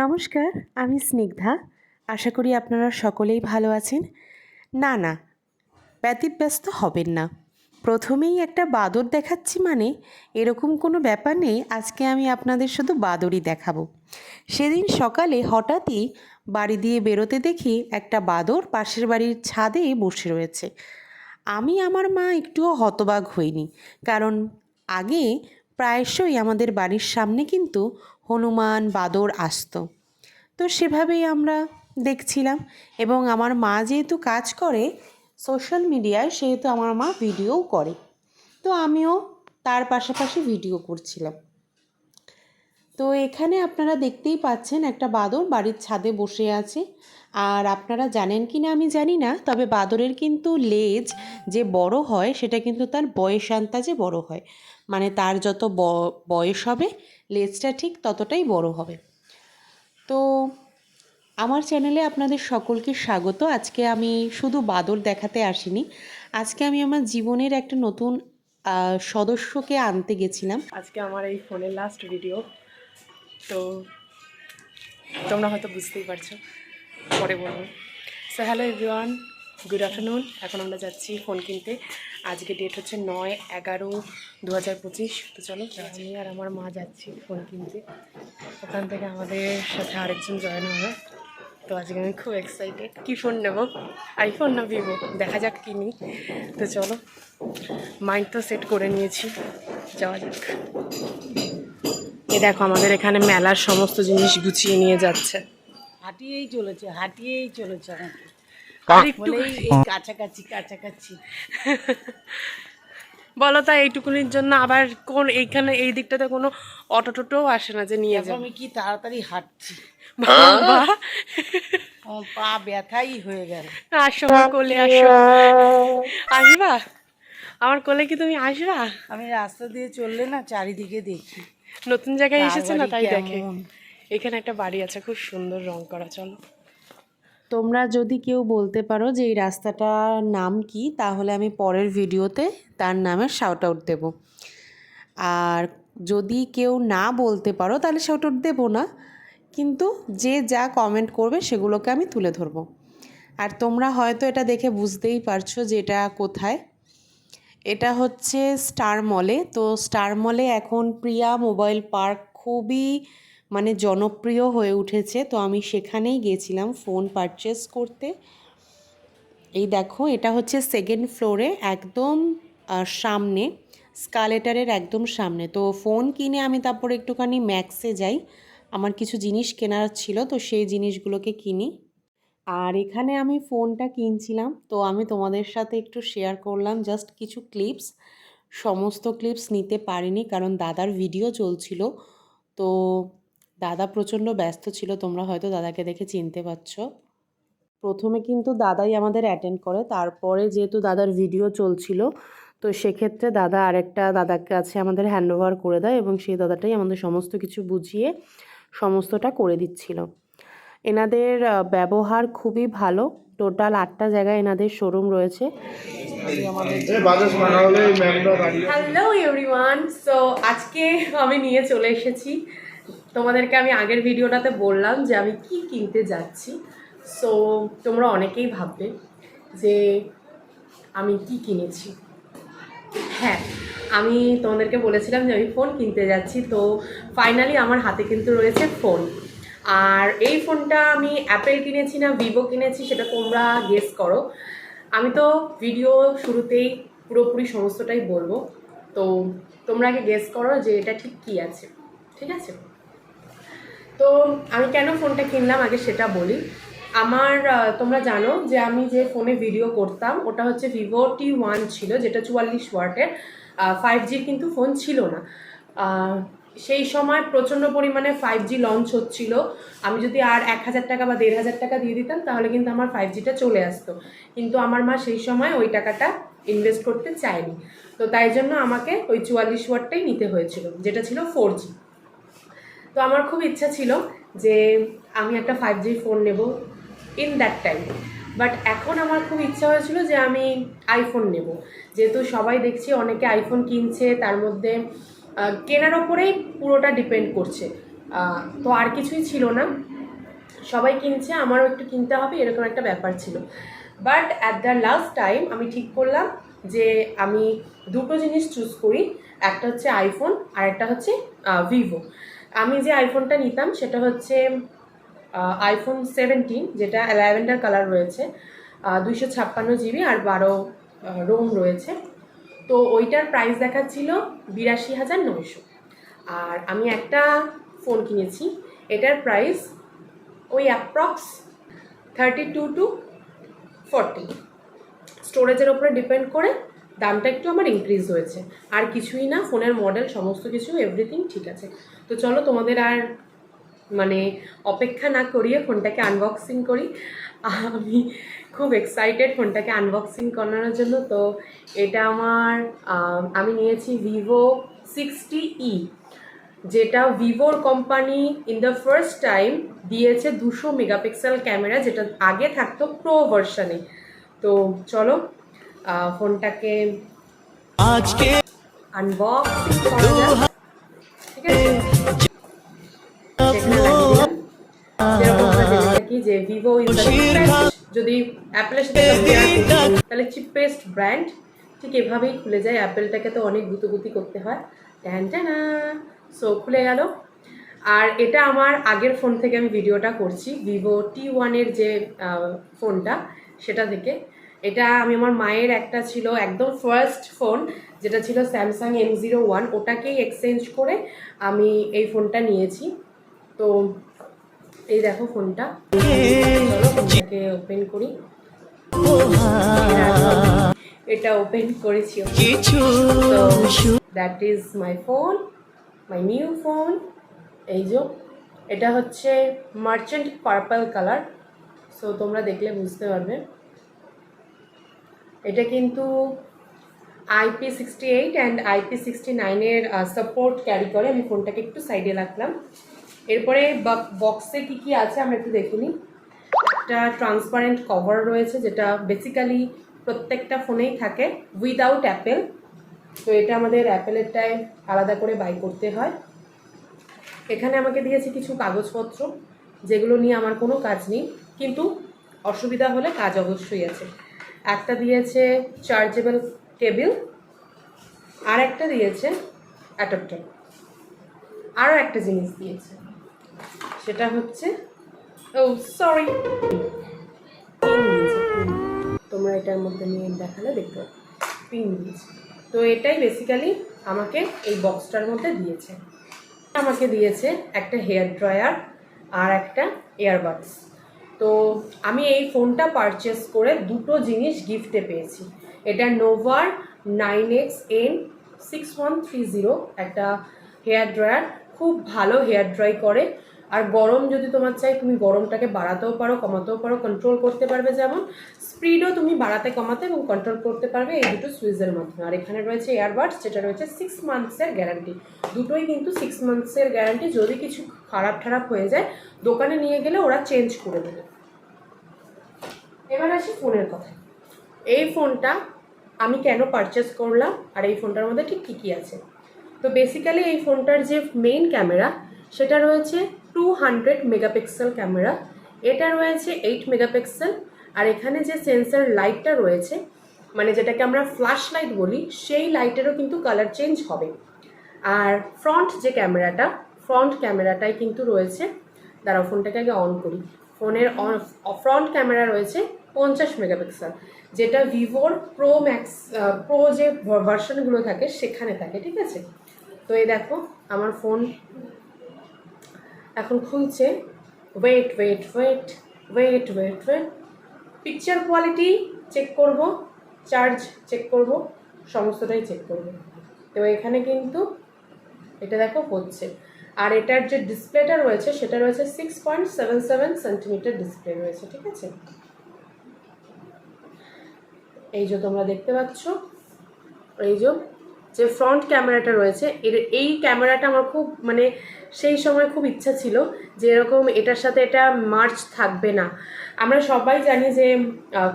নমস্কার, আমি স্নিগ্ধা। আশা করি আপনারা সকলেই ভালো আছেন। না না, ব্যতিব্যস্ত হবেন না। প্রথমেই একটা বাদর দেখাচ্ছি মানে এরকম কোনো ব্যাপার নেই, আজকে আমি আপনাদের শুধু বাদরই দেখাবো। সেদিন সকালে হঠাৎই বাড়ি দিয়ে বেরোতে দেখি একটা বাদর পাশের বাড়ির ছাদে বসে রয়েছে। আমি আমার মা একটুও হতবাক হইনি, কারণ আগে প্রায়শই আমাদের বাড়ির সামনে কিন্তু হনুমান, বাদর আসতো। তো সেভাবেই আমরা দেখছিলাম এবং আমার মা যেহেতু কাজ করে সোশ্যাল মিডিয়ায় সেহেতু আমার মা ভিডিওও করে। তো আমিও তার পাশাপাশি ভিডিও করছিলাম। তো এখানে আপনারা দেখতেই পাচ্ছেন একটা বাদর বাড়ির ছাদে বসে আছে। আর আপনারা জানেন কি না আমি জানি না, তবে বাদরের কিন্তু লেজ যে বড় হয়, সেটা কিন্তু তার বয়স আন্তাজে বড় হয়। মানে তার যত বয়স হবে, লেজটা ঠিক ততটাই বড় হবে। তো আমার চ্যানেলে আপনাদের সকলকে স্বাগত। আজকে আমি শুধু বাদর দেখাতে আসিনি। আজকে আমি আমার জীবনের একটা নতুন সদস্যকে আনতে গেছিলাম। আজকে আমার এই ফোনের লাস্ট ভিডিও তো তোমরা হয়তো বুঝতেই পারছ। পরে বলব। So hello everyone good afternoon এখন আমরা যাচ্ছি ফোন কিনতে। আজকে ডেট হচ্ছে নয় এগারো দু হাজার পঁচিশ। তো চলো, আমি আর আমার মা যাচ্ছি ফোন কিনতে। ওখান থেকে আমাদের সাথে আরেকজন জয়েন হবে। তো আজকে আমি খুব এক্সাইটেড কী ফোন নেব? আইফোন না ভিভো দেখা যাক কিনি। তো চলো মাইন্ড তো সেট করে নিয়েছি। যাওয়া যাক। এ দেখো, আমাদের এখানে মেলার সমস্ত জিনিস গুছিয়ে নিয়ে যাচ্ছে। হাঁটিয়েই চলেছে হাঁটিয়েই চলেছে আমাকে কাছাকাছি কাছাকাছি। বলো তা এইটুকুনির জন্য আবার কোন এইখানে এই দিকটাতে কোনো অটো টোটোও আসে না যে নিয়ে যাবে? আমি কি তাড়াতাড়ি হাঁটছি। পা ব্যথাই হয়ে গেল। আসো কোলে আসো। আসবা? আমার কোলে কি তুমি আসবা? আমি রাস্তা দিয়ে চললে না চারিদিকে দেখি। নতুন জায়গায় এসেছে না তাই দেখে? এখানে একটা বাড়ি আছে খুব সুন্দর রং করা চলো। তোমরা যদি কেউ বলতে পারো যে এই রাস্তাটার নাম কি, তাহলে আমি পরের ভিডিওতে তার নামে শাউট আউট দেবো। আর যদি কেউ না বলতে পারো, তাহলে শাউট আউট দেবো না। কিন্তু যে যা কমেন্ট করবে, সেগুলোকে আমি তুলে ধরবো। আর তোমরা হয়তো এটা দেখে বুঝতেই পারছ যে এটা কোথায়। এটা হচ্ছে স্টার মলে তো স্টার মলে এখন প্রিয়া মোবাইল পার্ক খুবই মানে জনপ্রিয় হয়ে উঠেছে, তো আমি সেখানেই গেছিলাম ফোন পারচেস করতে। এই দেখো, এটা হচ্ছে সেকেন্ড ফ্লোরে একদম সামনে স্কালেটারের একদম সামনে। তো ফোন কিনে আমি তারপর একটুখানি ম্যাক্সে যাই। আমার কিছু জিনিস কেনার ছিল, তো সেই জিনিসগুলোকে কিনি। আর এখানে আমি ফোনটা কিনছিলাম, তো আমি তোমাদের সাথে একটু শেয়ার করলাম জাস্ট কিছু ক্লিপস সমস্ত ক্লিপস নিতে পারিনি, কারণ দাদার ভিডিও চলছিল। তো দাদা প্রচণ্ড ব্যস্ত ছিল তোমরা হয়তো দাদাকে দেখে চিনতে পারছ। প্রথমে কিন্তু দাদাই আমাদের অ্যাটেন্ড করে তারপরে যেহেতু দাদার ভিডিও চলছিল তো সেক্ষেত্রে দাদা আরেকটা দাদার কাছে আমাদের হ্যান্ড ওভার করে দেয় এবং সেই দাদাটাই আমাদের সমস্ত কিছু বুঝিয়ে সমস্তটা করে দিচ্ছিল। এনাদের ব্যবহার খুবই ভালো টোটাল আটটা জায়গায় এনাদের শোরুম রয়েছে। হ্যালো এভরিওয়ান সো আজকে আমি নিয়ে চলে এসেছি। তোমাদেরকে আমি আগের ভিডিওটাতে বললাম যে আমি কি কিনতে যাচ্ছি। সো তোমরা অনেকেই ভাববে যে আমি কি কিনেছি। হ্যাঁ আমি তোমাদেরকে বলেছিলাম যে আমি ফোন কিনতে যাচ্ছি। তো ফাইনালি আমার হাতে কিন্তু রয়েছে ফোন। আর এই ফোনটা আমি অ্যাপেল কিনেছি না ভিভো কিনেছি সেটা তোমরা গেস করো। আমি তো ভিডিও শুরুতেই পুরোপুরি সমস্তটাই বলব। তো তোমরা আগে গেস করো যে এটা ঠিক কী আছে। ঠিক আছে? তো আমি কেন ফোনটা কিনলাম? আগে সেটা বলি। আমার তোমরা জানো যে আমি যে ফোনে ভিডিও করতাম, ওটা হচ্ছে ভিভো টি ওয়ান ছিল, যেটা চুয়াল্লিশ ওয়াটের। ফাইভ জির কিন্তু ফোন ছিল না। সেই সময় প্রচণ্ড পরিমাণে ফাইভ জি লঞ্চ হচ্ছিল। আমি যদি আর এক হাজার টাকা বা দেড় হাজার টাকা দিয়ে দিতাম, তাহলে কিন্তু আমার ফাইভ জিটা চলে আসতো। কিন্তু আমার মা সেই সময় ওই টাকাটা ইনভেস্ট করতে চায়নি। তো তাই জন্য আমাকে ওই চুয়াল্লিশ ওয়াটটাই নিতে হয়েছিল, যেটা ছিল ফোর জি তো আমার খুব ইচ্ছা ছিল যে আমি একটা ফাইভ জি ফোন নেব ইন দ্যাট টাইম বাট এখন আমার খুব ইচ্ছা হয়েছিল যে আমি আইফোন নেব। যেহেতু সবাই দেখছি অনেকে আইফোন কিনছে, তার মধ্যে কেনার ওপরেই পুরোটা ডিপেন্ড করছে। তো আর কিছুই ছিল না। সবাই কিনছে, আমারও একটু কিনতে হবে, এরকম একটা ব্যাপার ছিল। But at the last time আমি ঠিক করলাম যে আমি দুটো জিনিস চুজ করি, একটা হচ্ছে আইফোন আর একটা হচ্ছে ভিভো আমি যে আইফোনটা নিতাম, সেটা হচ্ছে আইফোন সেভেন্টিন যেটা ল্যাভেন্ডার কালার রয়েছে দুইশো ছাপ্পান্ন জিবি আর বারো রোম রয়েছে। তো ওইটার প্রাইস দেখাচ্ছিল বিরাশি হাজার নয়শো। আর আমি একটা ফোন কিনেছি, এটার প্রাইস ওই approx thirty two to forty স্টোরেজের ওপরে ডিপেন্ড করে দামটা একটু আমার ইনক্রিজ হয়েছে। আর কিছুই না ফোনের মডেল সমস্ত কিছু এভরিথিং ঠিক আছে। তো চলো তোমাদের আর মানে অপেক্ষা না করিয়ে ফোনটাকে আনবক্সিং করি। আমি খুব এক্সাইটেড ফোনটাকে আনবক্সিং করানোর জন্য। তো এটা আমার আমি নিয়েছি ভিভো সিক্সটি ই যেটা ভিভোর company in the first time দিয়েছে দুশো মেগাপিক্সেল ক্যামেরা, যেটা আগে থাকতো প্রো ভার্সনে তো চলো ফোনটাকে আজকে আনবক্সিং ঠিক আছে? যে ভিভো যদি অ্যাপেলের সাথে তাহলে চিপেস্ট ব্র্যান্ড ঠিক এভাবেই খুলে যায়। অ্যাপেলটাকে তো অনেক গুতুগুতি করতে হয়। ট্যান ট্যানা সো খুলে গেল। আর এটা আমার আগের ফোন থেকে আমি ভিডিওটা করছি। ভিভো টি ওয়ানের যে ফোনটা সেটা থেকে। এটা আমি আমার মায়ের একটা ছিল একদম ফার্স্ট ফোন যেটা ছিল স্যামসাং এম জিরো ওয়ান ওটাকেই এক্সচেঞ্জ করে আমি এই ফোনটা নিয়েছি। তো এই দেখো ফোনটা ফোনটাকে ওপেন করি। এটা ওপেন করেছি। That is my phone my new phone এই যে এটা হচ্ছে মার্চেন্ট পার্পল কালার সো তোমরা দেখলে বুঝতে পারবে। এটা কিন্তু IP sixty eight and IP sixty নাইনের সাপোর্ট ক্যারি করে। আমি ফোনটাকে একটু সাইডে রাখলাম। এরপরে বক্সে কি কি আছে আমরা একটু দেখে নিই একটা ট্রান্সপারেন্ট কভার রয়েছে, যেটা বেসিক্যালি প্রত্যেকটা ফোনেই থাকে উইদাউট অ্যাপেল তো এটা আমাদের অ্যাপেলেরটায় আলাদা করে বাই করতে হয়। এখানে আমাকে দিয়েছে কিছু কাগজপত্র, যেগুলো নিয়ে আমার কোনো কাজ নেই। কিন্তু অসুবিধা হলে কাজ অবশ্যই আছে। একটা দিয়েছে চার্জেবল কেবিল আর একটা দিয়েছে অ্যাডাপ্টার আরও একটা জিনিস দিয়েছে। সেটা হচ্ছে ও সরি দিয়েছে পিন তোমরা এটার মধ্যে নিয়ে দেখালে দেখতে পিন দিয়েছে। তো এটাই বেসিক্যালি আমাকে এই বক্সটার মধ্যে দিয়েছে। আমাকে দিয়েছে একটা হেয়ার ড্রায়ার আর একটা ইয়ারবাডস তো আমি এই ফোনটা পারচেস করে দুটো জিনিস গিফটে পেয়েছি। এটা নোভার nine X N six one three zero একটা হেয়ার ড্রায়ার খুব ভালো হেয়ার ড্রাই করে। আর গরম যদি তোমার চাই, তুমি গরমটাকে বাড়াতেও পারো, কমাতেও পারো কন্ট্রোল করতে পারবে যেমন। স্পিডও তুমি বাড়াতে, কমাতে এবং কন্ট্রোল করতে পারবে এই দুটো সুইচের মাধ্যমে। আর এখানে রয়েছে এয়ারবাডস যেটা রয়েছে সিক্স মান্থসের গ্যারান্টি দুটোই কিন্তু সিক্স মান্থসের গ্যারান্টি যদি কিছু খারাপ খারাপ হয়ে যায়, দোকানে নিয়ে গেলে ওরা চেঞ্জ করে দেবে। এবার আসি ফোনের কথায়। এই ফোনটা আমি কেন পারচেস করলাম আর এই ফোনটার মধ্যে ঠিক কী কী আছে? তো বেসিক্যালি এই ফোনটার যে মেইন ক্যামেরা সেটা রয়েছে টু হান্ড্রেড মেগাপিক্সেল ক্যামেরা এটা রয়েছে এইট মেগাপিক্সেল আর এখানে যে সেন্সার লাইটটা রয়েছে মানে যেটাকে আমরা ফ্ল্যাশ লাইট বলি, সেই লাইটেরও কিন্তু কালার চেঞ্জ হবে। আর ফ্রন্ট যে ক্যামেরাটা ফ্রন্ট ক্যামেরাটাই কিন্তু রয়েছে। দাঁড়াও ফোনটাকে আগে অন করি। ফোনের ফ্রন্ট ক্যামেরা রয়েছে পঞ্চাশ মেগাপিক্সেল যেটা ভিভোর প্রো ম্যাক্স প্রো যে ভার্সনগুলো থাকে, সেখানে থাকে, ঠিক আছে? তো এই দেখো, আমার ফোন এখন খুলছে। Wait wait wait wait wait wait picture quality check করব চার্জ চেক করব, সমস্তটাই চেক করব। তো এখানে কিন্তু এটা দেখো হচ্ছে। আর এটার যে ডিসপ্লেটা রয়েছে, সেটা রয়েছে six point seven seven centimetre display রয়েছে, ঠিক আছে? এই যে তোমরা দেখতে পাচ্ছ, এই যে যে ফ্রন্ট ক্যামেরাটা রয়েছে, এর এই ক্যামেরাটা আমার খুব মানে সেই সময় খুব ইচ্ছা ছিল যে এরকম এটার সাথে এটা মার্চ থাকবে না। আমরা সবাই জানি যে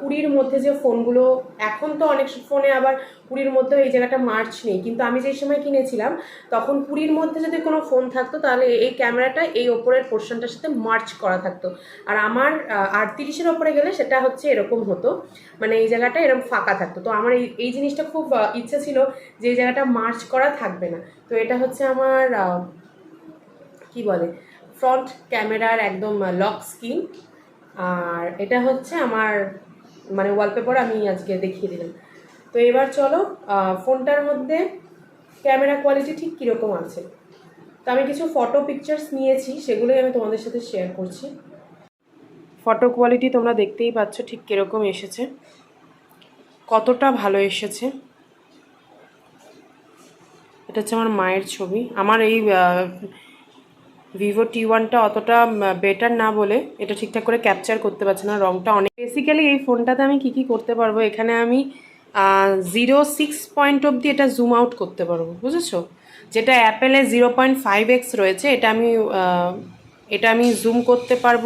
কুড়ির মধ্যে যে ফোনগুলো, এখন তো অনেক ফোনে আবার কুড়ির মধ্যে এই জায়গাটা মার্চ নেই। কিন্তু আমি যে সময় কিনেছিলাম, তখন কুড়ির মধ্যে যদি কোনো ফোন থাকতো, তাহলে এই ক্যামেরাটা এই ওপরের পোর্শনটার সাথে মার্চ করা থাকতো। আর আমার আটত্রিশের ওপরে গেলে সেটা হচ্ছে এরকম হতো। মানে এই জায়গাটা এরকম ফাঁকা থাকতো। তো আমার এই এই জিনিসটা খুব ইচ্ছা ছিল যে এই জায়গাটা মার্চ করা থাকবে না। তো এটা হচ্ছে আমার কি বলে, ফ্রন্ট ক্যামেরার একদম লক স্ক্রিন। আর এটা হচ্ছে আমার মানে ওয়ালপেপার আমি আজকে দেখিয়ে দিলাম। তো এবার চলো ফোনটার মধ্যে ক্যামেরা কোয়ালিটি ঠিক কীরকম আছে? তো আমি কিছু ফটো পিকচার্স নিয়েছি, সেগুলোই আমি তোমাদের সাথে শেয়ার করছি। ফটো কোয়ালিটি তোমরা দেখতেই পাচ্ছ ঠিক কীরকম এসেছে। কতটা ভালো এসেছে। এটা হচ্ছে আমার মায়ের ছবি। আমার এই ভিভো টি ওয়ানটা অতটা বেটার না বলে এটা ঠিকঠাক করে ক্যাপচার করতে পারছে না রংটা অনেক বেসিক্যালি এই ফোনটাতে আমি কি কি করতে পারব? এখানে আমি জিরো সিক্স পয়েন্ট অবধি এটা জুম আউট করতে পারব, বুঝেছ? যেটা অ্যাপেলে জিরো পয়েন্ট ফাইভ এক্স রয়েছে, এটা আমি এটা আমি জুম করতে পারব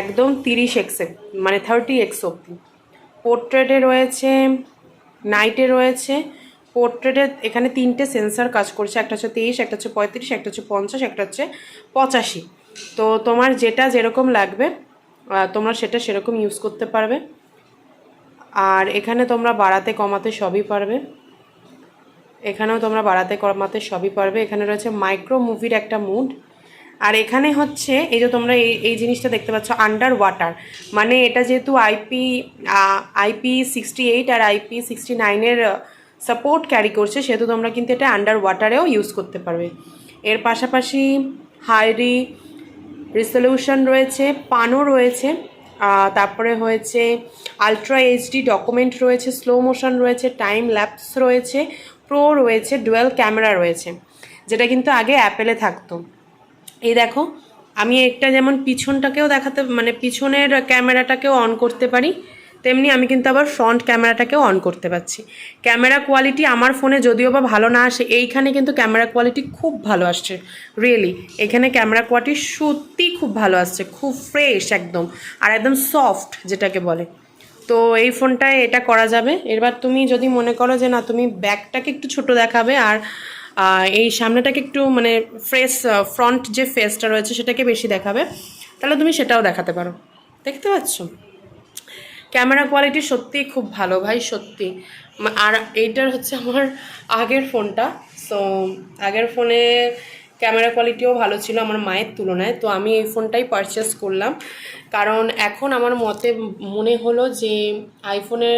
একদম তিরিশ এক্সে মানে থার্টি এক্স অবধি। পোর্ট্রেটে রয়েছে নাইটে রয়েছে পোর্ট্রেটে এখানে তিনটে সেন্সার কাজ করছে। একটা হচ্ছে তেইশ, একটা হচ্ছে পঁয়ত্রিশ, একটা হচ্ছে পঞ্চাশ, একটা হচ্ছে পঁচাশি। তো তোমার যেটা যেরকম লাগবে তোমরা সেটা সেরকম ইউজ করতে পারবে। আর এখানে তোমরা বাড়াতে, কমাতে সবই পারবে। এখানেও তোমরা বাড়াতে, কমাতে সবই পারবে। এখানে রয়েছে মাইক্রো মুভির একটা মুড আর এখানে হচ্ছে, এই যে তোমরা এই এই জিনিসটা দেখতে পাচ্ছ আন্ডার ওয়াটার মানে এটা যেহেতু আইপি আইপি সিক্সটি এইট আর আইপি সিক্সটি নাইনের সাপোর্ট ক্যারি করছে, সেহেতু তোমরা কিন্তু এটা আন্ডার ওয়াটারেও ইউজ করতে পারবে। এর পাশাপাশি হাইরি রিসলিউশন রয়েছে, পানও রয়েছে তারপরে হয়েছে আলট্রা এইচডি ডকুমেন্ট রয়েছে স্লো মোশন রয়েছে টাইম ল্যাপস রয়েছে প্রো রয়েছে ডুয়েল ক্যামেরা রয়েছে, যেটা কিন্তু আগে অ্যাপেলে থাকতো। এই দেখো, আমি একটা যেমন পিছনটাকেও দেখাতে মানে পিছনের ক্যামেরাটাকেও অন করতে পারি। তেমনি আমি কিন্তু আবার ফ্রন্ট ক্যামেরাটাকেও অন করতে পারছি। ক্যামেরা কোয়ালিটি আমার ফোনে যদিও বা ভালো না আসে, এইখানে কিন্তু ক্যামেরা কোয়ালিটি খুব ভালো আসছে রিয়েলি এখানে ক্যামেরা কোয়ালিটি সত্যি খুব ভালো আসছে, খুব ফ্রেশ একদম, আর একদম সফট যেটাকে বলে। তো এই ফোনটায় এটা করা যাবে। এবার তুমি যদি মনে করো যে না, তুমি ব্যাকটাকে একটু ছোট দেখাবে আর এই সামনেটাকে একটু মানে ফ্রেশ ফ্রন্ট যে ফেসটা রয়েছে সেটাকে বেশি দেখাবে, তাহলে তুমি সেটাও দেখাতে পারো। দেখতে পাচ্ছ? ক্যামেরা কোয়ালিটি সত্যিই খুব ভালো ভাই সত্যি আর এইটার হচ্ছে আমার আগের ফোনটা। সো আগের ফোনে ক্যামেরা কোয়ালিটিও ভালো ছিল আমার মায়ের তুলনায়। তো আমি এই ফোনটাই পারচেস করলাম। কারণ এখন আমার মতে মনে হলো যে আইফোনে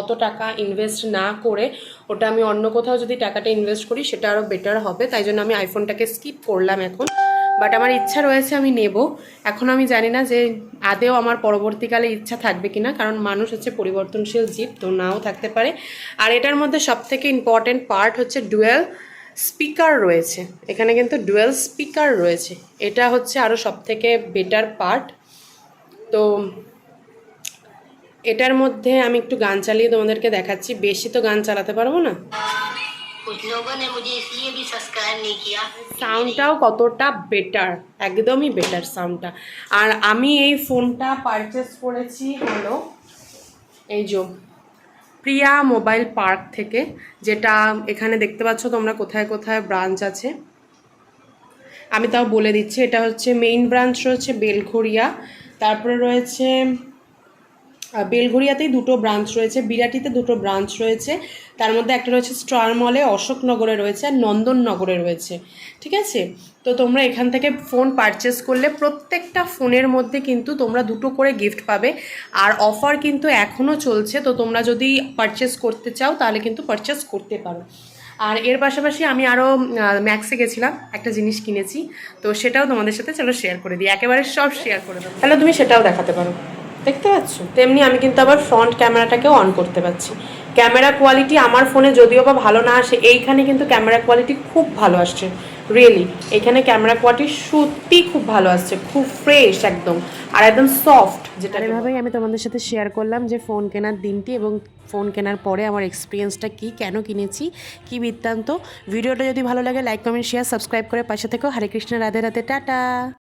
অত টাকা ইনভেস্ট না করে ওটা আমি অন্য কোথাও যদি টাকাটা ইনভেস্ট করি সেটা আরও বেটার হবে। তাই জন্য আমি আইফোনটাকে স্কিপ করলাম এখন। বাট আমার ইচ্ছা রয়েছে আমি নেব। এখন আমি জানি না যে আদেও আমার পরবর্তীকালে ইচ্ছা থাকবে কিনা, কারণ মানুষ হচ্ছে পরিবর্তনশীল জীব, তো নাও থাকতে পারে। আর এটার মধ্যে সবথেকে ইম্পর্ট্যান্ট পার্ট হচ্ছে ডুয়েল স্পিকার রয়েছে। এখানে কিন্তু ডুয়েল স্পিকার রয়েছে। এটা হচ্ছে আরও সবথেকে বেটার পার্ট তো এটার মধ্যে আমি একটু গান চালিয়ে তোমাদেরকে দেখাচ্ছি। বেশি তো গান চালাতে পারব না? সাউন্ডটাও কতটা বেটার একদমই বেটার সাউন্ডটা আর আমি এই ফোনটা পারচেস করেছি হলো এই যে প্রিয়া মোবাইল পার্ক থেকে, যেটা এখানে দেখতে পাচ্ছ তোমরা কোথায় কোথায় ব্রাঞ্চ আছে। আমি তাও বলে দিচ্ছি, এটা হচ্ছে মেইন ব্রাঞ্চ রয়েছে বেলঘড়িয়া, তারপরে রয়েছে আহ, বেলঘড়িয়াতেই দুটো ব্রাঞ্চ রয়েছে বিরাটিতে দুটো ব্রাঞ্চ রয়েছে। তার মধ্যে একটা রয়েছে স্টার মলে অশোকনগরে রয়েছে আর নন্দননগরে রয়েছে। ঠিক আছে? তো তোমরা এখান থেকে ফোন পারচেস করলে প্রত্যেকটা ফোনের মধ্যে কিন্তু তোমরা দুটো করে গিফট পাবে। আর অফার কিন্তু এখনও চলছে তো তোমরা যদি পারচেস করতে চাও তাহলে কিন্তু পারচেস করতে পারো। আর এর পাশাপাশি আমি আরও ম্যাক্সে গেছিলাম একটা জিনিস কিনেছি। তো সেটাও তোমাদের সাথে চলো শেয়ার করে দিই। একেবারে সব শেয়ার করে দেবো। তাহলে তুমি সেটাও দেখাতে পারো। দেখতে পাচ্ছ? তেমনি আমি কিন্তু আবার ফ্রন্ট ক্যামেরাটাকেও অন করতে পারছি। ক্যামেরা কোয়ালিটি আমার ফোনে যদিও বা ভালো না আসে এইখানে কিন্তু ক্যামেরা কোয়ালিটি খুব ভালো আসছে। রিয়েলি এখানে ক্যামেরা কোয়ালিটি সত্যি খুব ভালো আসছে খুব ফ্রেশ একদম। আর একদম সফট যেটা এভাবেই আমি তোমাদের সাথে শেয়ার করলাম যে ফোন কেনার দিনটি এবং ফোন কেনার পরে আমার এক্সপিরিয়েন্সটা কী কেন কিনেছি কী বৃত্তান্ত। ভিডিওটা যদি ভালো লাগে লাইক কমেন্ট শেয়ার সাবস্ক্রাইব করে পাশে থেকেও। হরে কৃষ্ণ রাধে রাধে টাটা।